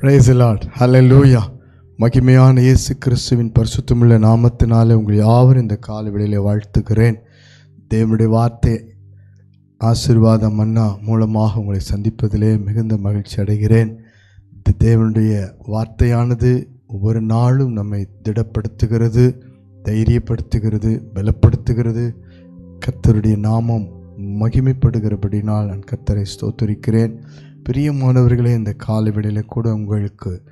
Price hello லூயா மகிமையான இயேசு கிறிஸ்துவின் பரிசுத்தமுள்ள நாமத்தினாலே உங்கள் யாவரும் இந்த கால வெளியில் வாழ்த்துக்கிறேன் தேவனுடைய வார்த்தை ஆசீர்வாதம் மன்னா மூலமாக உங்களை சந்திப்பதிலே மிகுந்த மகிழ்ச்சி அடைகிறேன். இந்த தேவனுடைய வார்த்தையானது ஒவ்வொரு நாளும் நம்மை திடப்படுத்துகிறது தைரியப்படுத்துகிறது பலப்படுத்துகிறது. கத்தருடைய நாமம் மகிமைப்படுகிறபடினால் நான் கத்தரை ஸ்தோத்தரிக்கிறேன். பிரியமானவர்களே இந்த காலவெளியில கூட உங்களுக்கு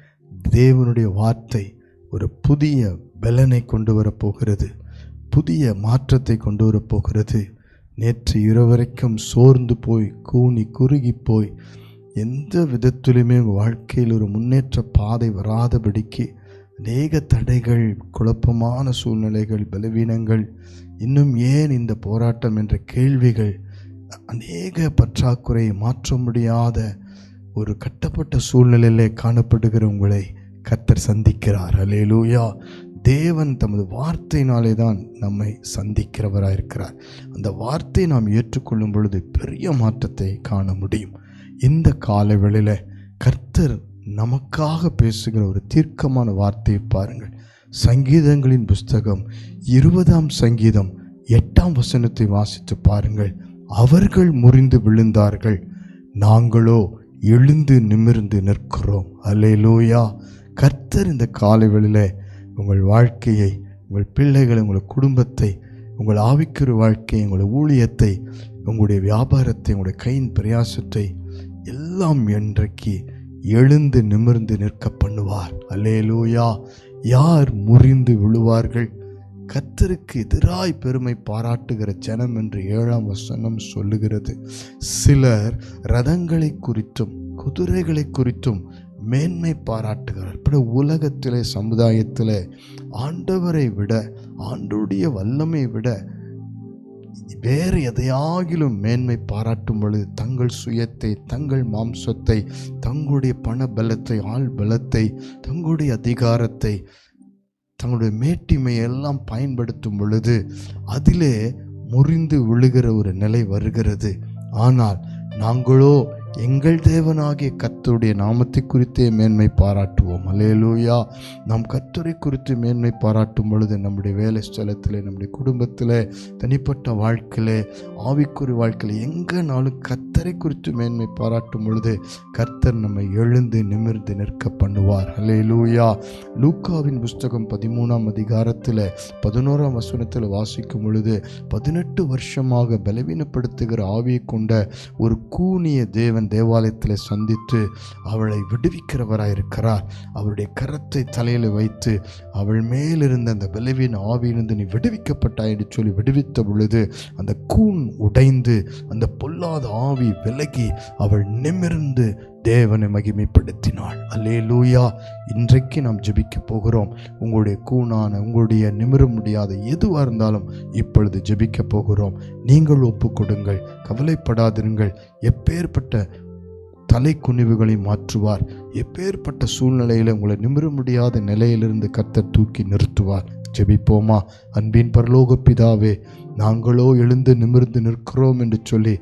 தேவனுடைய வார்த்தை ஒரு புதிய பலனை கொண்டு வரப்போகிறது. புதிய மாற்றத்தை கொண்டு வரப்போகிறது. நேற்று இரவு வரைக்கும் சோர்ந்து போய் கூனி குறுகி போய் எந்த விதத்திலுமே வாழ்க்கையில் ஒரு முன்னேற்ற பாதை வராதபடிக்கு அநேக தடைகள் குழப்பமான சூழ்நிலைகள் பலவீனங்கள் இன்னும் ஏன் இந்த போராட்டம் என்ற கேள்விகள் அநேக பற்றாக்குறையை மாற்ற முடியாத ஒரு கட்டப்பட்ட சூழ்நிலையிலே காணப்படுகிற உங்களை கர்த்தர் சந்திக்கிறார். அலேலூயா தேவன் தமது வார்த்தையினாலே தான் நம்மை சந்திக்கிறவராயிருக்கிறார். அந்த வார்த்தையை நாம் ஏற்றுக்கொள்ளும் பொழுது பெரிய மாற்றத்தை காண முடியும். இந்த காலவெளியில் கர்த்தர் நமக்காக பேசுகிற ஒரு தீர்க்கமான வார்த்தையை பாருங்கள். சங்கீதங்களின் புஸ்தகம் இருபதாம் சங்கீதம் எட்டாம் வசனத்தை வாசித்து பாருங்கள். அவர்கள் முறிந்து விழுந்தார்கள். நாங்களோ எழுந்து நிமிர்ந்து நிற்கிறோம். அலையிலோயா கர்த்தர் இந்த காலைவெளியில் உங்கள் வாழ்க்கையை உங்கள் பிள்ளைகளை உங்கள் குடும்பத்தை உங்கள் ஆவிக்கிற வாழ்க்கையை உங்களுடைய ஊழியத்தை உங்களுடைய வியாபாரத்தை உங்களுடைய கையின் பிரயாசத்தை எல்லாம் என்றைக்கு எழுந்து நிமிர்ந்து நிற்க பண்ணுவார். அலேலூயா யார் முறிந்து விழுவார்கள்? கத்தருக்கு எதிராய் பெருமை பாராட்டுகிற ஜனம் என்று ஏழாம் வசனம் சொல்லுகிறது. சிலர் ரதங்களை குறித்தும் குதிரைகளை குறித்தும் மேன்மை பாராட்டுகிறார். இப்படி உலகத்திலே சமுதாயத்திலே ஆண்டவரை விட ஆண்டுடைய வல்லமை விட வேறு எதையாகிலும் மேன்மை பாராட்டும் பொழுது தங்கள் சுயத்தை தங்கள் மாம்சத்தை தங்களுடைய பண பலத்தை ஆள் பலத்தை தங்களுடைய அதிகாரத்தை தங்களுடைய மேட்டிமையை எல்லாம் பயன்படுத்தும் பொழுது அதிலே முறிந்து விழுகிற ஒரு நிலை வருகிறது. ஆனால் நாங்களோ எங்கள் தேவனாகிய கத்தருடைய நாமத்தை குறித்தே மேன்மை பாராட்டுவோம். அலேலூயா நாம் கத்தரை குறித்து மேன்மை பாராட்டும் பொழுது நம்முடைய வேலை ஸ்தலத்தில் நம்முடைய குடும்பத்தில் தனிப்பட்ட வாழ்க்கையில் ஆவிக்குறி வாழ்க்கையில் எங்கேனாலும் கத்தரை குறித்து மேன்மை பாராட்டும் பொழுது கர்த்தர் நம்மை எழுந்து நிமிர்ந்து நிற்க பண்ணுவார். அலேலூயா லூக்காவின் புஸ்தகம் பதிமூணாம் அதிகாரத்தில் பதினோராம் வசனத்தில் வாசிக்கும் பொழுது பதினெட்டு வருஷமாக பலவீனப்படுத்துகிற ஆவியை கொண்ட ஒரு கூனிய தேவன் தேவாலயத்தில் சந்தித்து அவளை விடுவிக்கிறவராயிருக்கிறார். அவருடைய கரத்தை தலையில் வைத்து அவள் மேலிருந்த அந்த விளைவின் ஆவியிலிருந்து நீ விடுவிக்கப்பட்டாய் என்று சொல்லி விடுவித்த பொழுது அந்த கூன் உடைந்து அந்த பொல்லாத ஆவி விலகி அவள் நிமிர்ந்து தேவனை மகிமைப்படுத்தினாள். அல்லே லூயா இன்றைக்கு நாம் ஜெபிக்க போகிறோம். உங்களுடைய கூணான உங்களுடைய நிமிர முடியாத எதுவாக இருந்தாலும் இப்பொழுது ஜெபிக்க போகிறோம். நீங்கள் ஒப்பு கொடுங்கள் கவலைப்படாதிருங்கள். எப்பேற்பட்ட தலை குனிவுகளை மாற்றுவார். எப்பேற்பட்ட சூழ்நிலையில் உங்களை நிமிர முடியாத நிலையிலிருந்து கர்த்தர் தூக்கி நிறுத்துவார். ஜெபிப்போமா? அன்பின் பரலோக பிதாவே நாங்களோ எழுந்து நிமிர்ந்து நிற்கிறோம் என்று சொல்லி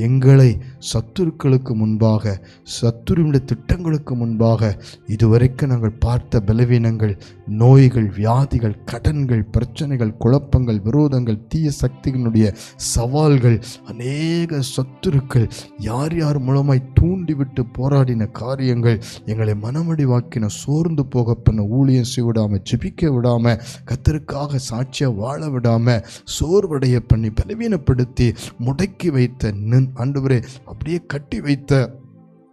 எங்களை சத்துருக்களுக்கு முன்பாக சத்துருவினுடைய திட்டங்களுக்கு முன்பாக இதுவரைக்கும் நாங்கள் பார்த்த பலவீனங்கள் நோய்கள் வியாதிகள் கடன்கள் பிரச்சனைகள் குழப்பங்கள் விரோதங்கள் தீய சக்திகளுடைய சவால்கள் அநேக சத்துருக்கள் யார் யார் மூலமாய் தூண்டிவிட்டு போராடின காரியங்கள் எங்களை மனமடிவாக்கின சோர்ந்து போக பண்ண ஊழியம் செய்ய விடாமல் ஜெபிக்க விடாமல் கத்தருக்காக சாட்சியாக வாழ விடாமல் சோர்வடைய பண்ணி பலவீனப்படுத்தி முடக்கி வைத்த நின் ஆண்டவரே அப்படியே கட்டி வைத்த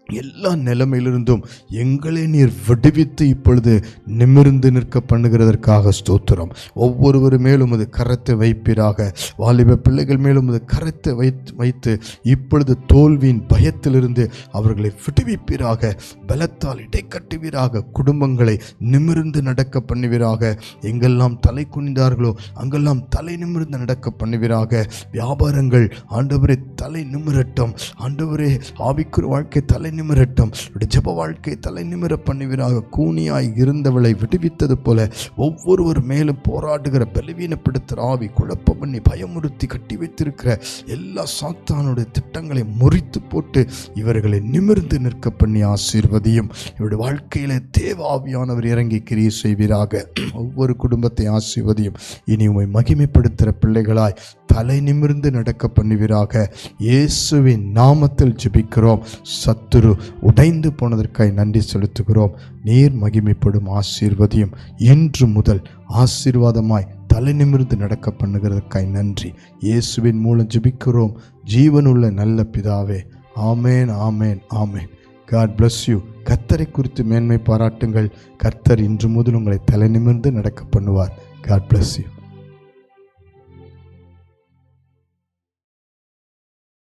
எல்லா நிலைமையிலிருந்தும் எங்களை நீர் விடுவித்து இப்பொழுது நிமிர்ந்து நிற்க பண்ணுகிறதற்காக ஸ்தோத்திரம். ஒவ்வொருவர் மேலும் அது கரத்தை வைப்பீராக. வாலிப பிள்ளைகள் மேலும் அது கரத்தை வைத்து வைத்து இப்பொழுது தோல்வியின் பயத்திலிருந்து அவர்களை விடுவிப்பீராக. பலத்தால் இடைக்கட்டுவீராக குடும்பங்களை நிமிர்ந்து நடக்க பண்ணுவீராக. எங்கெல்லாம் தலை குனிந்தார்களோ அங்கெல்லாம் தலை நிமிர்ந்து நடக்க பண்ணுவீராக. வியாபாரங்கள் ஆண்டவரே தலை நிமிரட்டும். ஆண்டவரே ஆவிக்குரிய வாழ்க்கை தலை நிமிரட்டும். உடைய ஜெப வாழ்க்கை தலை நிமிர பண்ணுவீராக. கூனியாய் இருந்தவளை விடுவித்தது போல ஒவ்வொருவர் மேலும் போராடுகிற பலவீனப்படுத்துகிற ஆவி குழப்பம் பண்ணி பயமுறுத்தி கட்டி வைத்திருக்கிற எல்லா சாத்தானுடைய திட்டங்களை முறித்து போட்டு இவர்களை நிமிர்ந்து நிற்க பண்ணி ஆசீர்வதியும். இவருடைய வாழ்க்கையில தேவ ஆவியானவர் இறங்கி கிரியை செய்வீராக. ஒவ்வொரு குடும்பத்தை ஆசீர்வதியும். இனி உண்மை மகிமைப்படுத்துகிற பிள்ளைகளாய் தலை நிமிர்ந்து நடக்க பண்ணுவீராக. இயேசுவின் நாமத்தில் ஜெபிக்கிறோம். சத்துரு உடைந்து போனதற்காய் நன்றி செலுத்துகிறோம். நீர் மகிமைப்படும் ஆசீர்வதியும் இன்று முதல் ஆசீர்வாதமாய் தலை நிமிர்ந்து நடக்க பண்ணுகிறதற்காய் நன்றி. இயேசுவின் மூலம் ஜெபிக்கிறோம். ஜீவனுள்ள நல்ல பிதாவே amen amen amen. God bless you கர்த்தரை குறித்து மேன்மை பாராட்டுங்கள். கர்த்தர் இன்று முதல் உங்களை தலை நிமிர்ந்து நடக்க பண்ணுவார். God bless you